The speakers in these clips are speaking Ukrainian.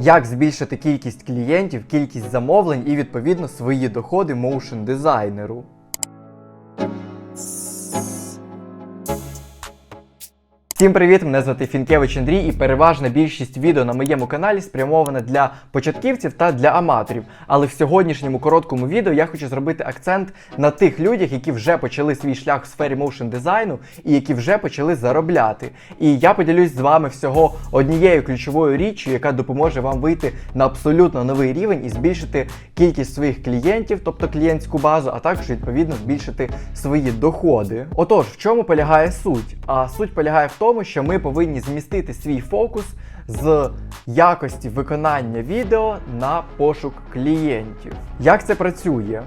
Як збільшити кількість клієнтів, кількість замовлень і відповідно свої доходи моушен дизайнеру. Всім привіт! Мене звати Фінкевич Андрій, і переважна більшість відео на моєму каналі спрямована для початківців та для аматорів. Але в сьогоднішньому короткому відео я хочу зробити акцент на тих людях, які вже почали свій шлях в сфері моушен дизайну і які вже почали заробляти. І я поділюсь з вами всього однією ключовою річчю, яка допоможе вам вийти на абсолютно новий рівень і збільшити кількість своїх клієнтів, тобто клієнтську базу, а також відповідно збільшити свої доходи. Отож, в чому полягає суть? А суть полягає в тому, що ми повинні змістити свій фокус з якості виконання відео на пошук клієнтів. Як це працює?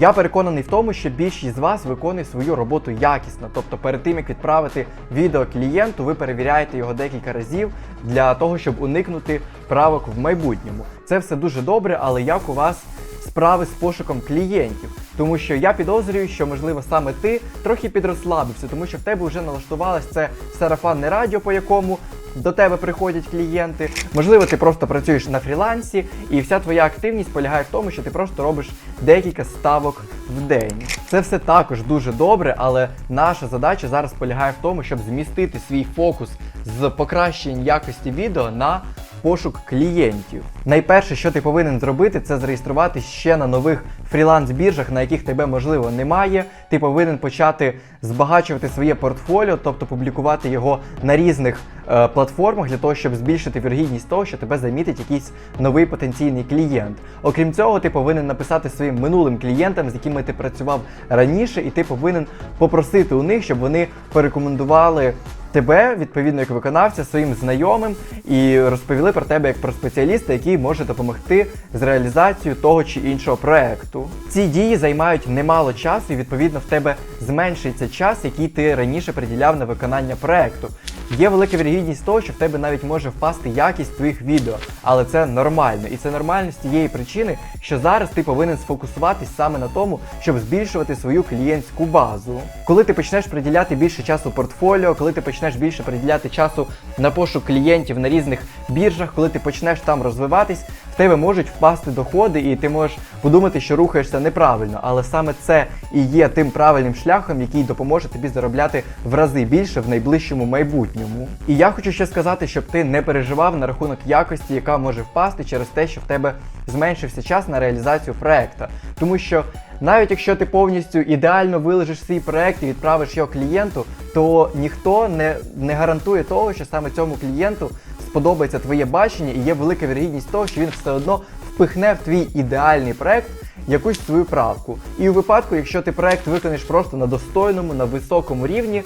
Я переконаний в тому, що більшість з вас виконує свою роботу якісно. Тобто, перед тим як відправити відео клієнту, ви перевіряєте його декілька разів для того, щоб уникнути правок в майбутньому. Це все дуже добре, але як у вас справи з пошуком клієнтів? Тому що я підозрюю, що можливо саме ти трохи підрослабився, тому що в тебе вже налаштувалось це сарафанне радіо, по якому до тебе приходять клієнти. Можливо, ти просто працюєш на фрілансі, і вся твоя активність полягає в тому, що ти просто робиш декілька ставок в день. Це все також дуже добре, але наша задача зараз полягає в тому, щоб змістити свій фокус з покращення якості відео на пошук клієнтів. Найперше, що ти повинен зробити, це зареєструватись ще на нових фріланс-біржах, на яких тебе можливо немає. Ти повинен почати збагачувати своє портфоліо, тобто публікувати його на різних е, платформах для того, щоб збільшити вірогідність того, що тебе замітить якийсь новий потенційний клієнт. Окрім цього, ти повинен написати своїм минулим клієнтам, з якими ти працював раніше, і ти повинен попросити у них, щоб вони порекомендували. Тебе, відповідно, як виконавця, своїм знайомим і розповіли про тебе як про спеціаліста, який може допомогти з реалізацією того чи іншого проекту. Ці дії займають немало часу, і відповідно в тебе зменшиться час, який ти раніше приділяв на виконання проекту. Є велика вірогідність того, що в тебе навіть може впасти якість твоїх відео, але це нормально. І це нормально з тієї причини, що зараз ти повинен сфокусуватись саме на тому, щоб збільшувати свою клієнтську базу. Коли ти почнеш приділяти більше часу портфоліо, коли ти почнеш більше приділяти часу на пошук клієнтів на різних біржах, коли ти почнеш там розвиватись, тебе можуть впасти доходи, і ти можеш подумати, що рухаєшся неправильно. Але саме це і є тим правильним шляхом, який допоможе тобі заробляти в рази більше в найближчому майбутньому. І я хочу ще сказати, щоб ти не переживав на рахунок якості, яка може впасти через те, що в тебе зменшився час на реалізацію проекта. Тому що навіть якщо ти повністю ідеально вилежиш свій проект і відправиш його клієнту, то ніхто не, не гарантує того, що саме цьому клієнту сподобається твоє бачення, і є велика вірогідність того, що він все одно впихне в твій ідеальний проект якусь свою правку. І у випадку, якщо ти проект виконаєш просто на достойному, на високому рівні,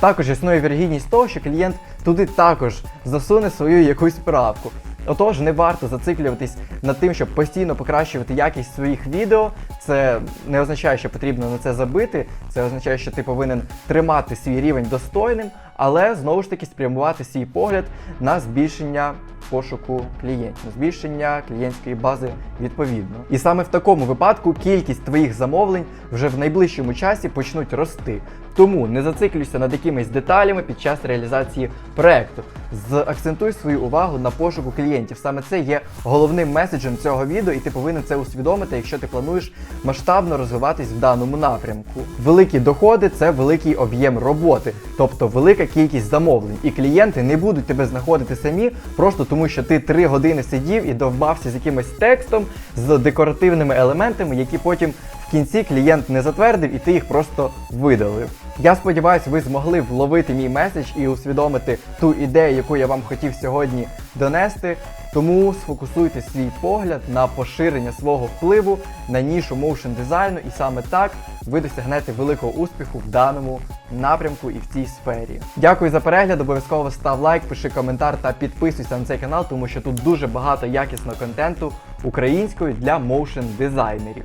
також існує вірогідність того, що клієнт туди також засуне свою якусь правку. Отож, не варто зациклюватись над тим, щоб постійно покращувати якість своїх відео. Це не означає, що потрібно на це забити. Це означає, що ти повинен тримати свій рівень достойним, але знову ж таки спрямувати свій погляд на збільшення пошуку клієнтів, збільшення клієнтської бази відповідно. І саме в такому випадку кількість твоїх замовлень вже в найближчому часі почнуть рости. Тому не зациклюйся над якимись деталями під час реалізації проекту. Закцентуй свою увагу на пошуку клієнтів. Саме це є головним меседжем цього відео, і ти повинен це усвідомити, якщо ти плануєш масштабно розвиватись в даному напрямку. Великі доходи це великий об'єм роботи, тобто велика кількість замовлень. І клієнти не будуть тебе знаходити самі, просто тому що ти три години сидів і довбався з якимось текстом, з декоративними елементами, які потім в кінці клієнт не затвердив і ти їх просто видалив. Я сподіваюся, ви змогли вловити мій меседж і усвідомити ту ідею, яку я вам хотів сьогодні донести. Тому сфокусуйте свій погляд на поширення свого впливу на нішу моушен дизайну, і саме так ви досягнете великого успіху в даному напрямку і в цій сфері. Дякую за перегляд. Обов'язково став лайк, пиши коментар та підписуйся на цей канал, тому що тут дуже багато якісного контенту українською для моушен дизайнерів.